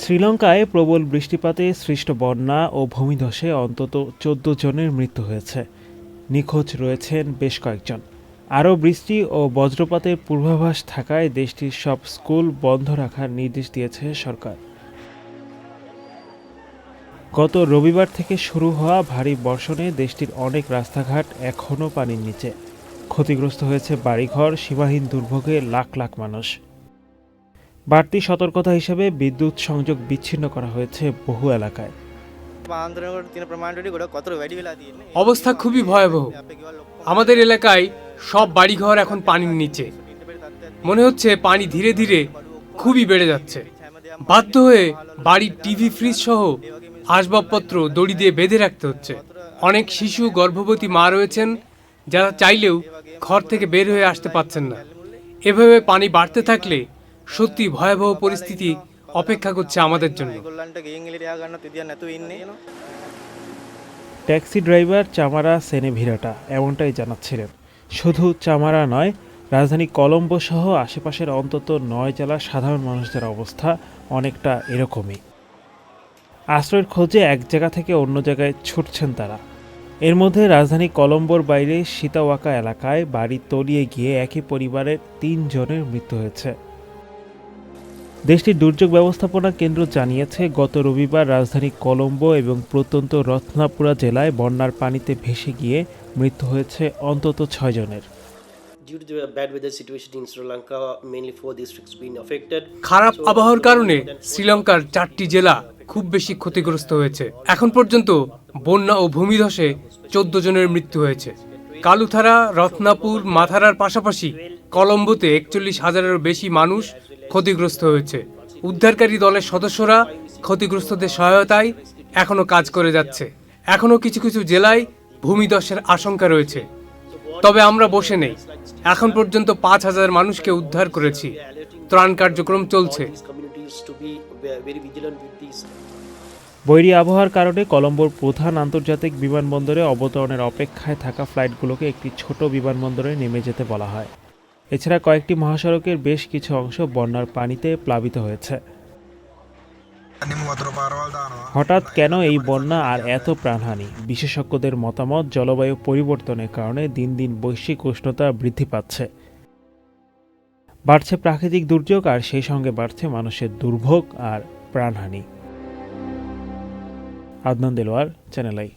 শ্রীলঙ্কায় প্রবল বৃষ্টিপাতে সৃষ্ট বন্যা ও ভূমিধসে অন্তত চোদ্দ জনের মৃত্যু হয়েছে। নিখোঁজ রয়েছেন বেশ কয়েকজন। আরও বৃষ্টি ও বজ্রপাতের পূর্বাভাস থাকায় দেশটির সব স্কুল বন্ধ রাখার নির্দেশ দিয়েছে সরকার। গত রবিবার থেকে শুরু হওয়া ভারী বর্ষণে দেশটির অনেক রাস্তাঘাট এখনও পানির নিচে। ক্ষতিগ্রস্ত হয়েছে বাড়িঘর, সীমাহীন দুর্ভোগে লাখ লাখ মানুষ। বাড়তি সতর্কতা হিসেবে বিদ্যুৎ সংযোগ বিচ্ছিন্ন করা হয়েছে বহু এলাকায়। অবস্থা খুবই ভয়াবহ। আমাদের এলাকায় সব বাড়িঘর এখন পানির নিচে। মনে হচ্ছে পানি ধীরে ধীরে খুবই বেড়ে যাচ্ছে। বাধ্য হয়ে বাড়ির টিভি, ফ্রিজ সহ আসবাবপত্র দড়ি দিয়ে বেঁধে রাখতে হচ্ছে। অনেক শিশু, গর্ভবতী মা রয়েছেন, যারা চাইলেও ঘর থেকে বের হয়ে আসতে পারছেন না। এভাবে পানি বাড়তে থাকলে সত্যি ভয়াবহ পরিস্থিতি অপেক্ষা করছে আমাদের জন্য। ট্যাক্সি ড্রাইভার চামারা সেনেভিরাটা এমনটাই জানাচ্ছিলেন। শুধু চামারা নয় রাজধানী কলম্বো সহ আশেপাশের অন্তত নয় জেলার সাধারণ মানুষদের অবস্থা অনেকটা এরকমই। আশ্রয়ের খোঁজে এক জায়গা থেকে অন্য জায়গায় ছুটছেন তারা। এর মধ্যে রাজধানী কলম্বোর বাইরে সীতাওয়াকা এলাকায় বাড়ি তলিয়ে গিয়ে একই পরিবারের তিনজনের মৃত্যু হয়েছে। দেশটির দুর্যোগ ব্যবস্থাপনা কেন্দ্র জানিয়েছে গত রবিবার রাজধানী কলম্বো এবং প্রত্যন্ত রত্নাপুরা জেলায় বন্যার পানিতে ভেসে গিয়ে মৃত্যু হয়েছে অন্তত ছয় জনের। Due to the bad weather situation in Sri Lanka, mainly four districts been affected. খারাপ আবহাওয়ার কারণে শ্রীলঙ্কার চারটি জেলা খুব বেশি ক্ষতিগ্রস্ত হয়েছে। এখন পর্যন্ত বন্যা ও ভূমিধসে চোদ্দ জনের মৃত্যু হয়েছে। কালুথারা রত্নাপুর মাথারার পাশাপাশি কলম্বোতে একচল্লিশ হাজারেরও বেশি মানুষ ক্ষতিগ্রস্ত হয়েছে। উদ্ধারকারী দলের সদস্যরা ক্ষতিগ্রস্তদের সহায়তায় এখনও কাজ করে যাচ্ছে। এখনও কিছু কিছু জেলায় ভূমিধসের আশঙ্কা রয়েছে। তবে আমরা বসে নেই। এখন পর্যন্ত পাঁচ হাজার মানুষকে উদ্ধার করেছি। ত্রাণ কার্যক্রম চলছে। বৈরী আবহাওয়ার কারণে কলম্বোর প্রধান আন্তর্জাতিক বিমানবন্দরে অবতরণের অপেক্ষায় থাকা ফ্লাইটগুলোকে একটি ছোট বিমানবন্দরে নেমে যেতে বলা হয়। এছাড়া কয়েকটি মহাসড়কের বেশ কিছু অংশ বন্যার পানিতে প্লাবিত হয়েছে। হঠাৎ কেন এই বন্যা আর এত প্রাণহানি? বিশেষজ্ঞদের মতামত, জলবায়ু পরিবর্তনের কারণে দিন দিন বৈশ্বিক উষ্ণতা বৃদ্ধি পাচ্ছে। বাড়ছে প্রাকৃতিক দুর্যোগ আর সেই সঙ্গে বাড়ছে মানুষের দুর্ভোগ আর প্রাণহানি। Adnan Delwar channel I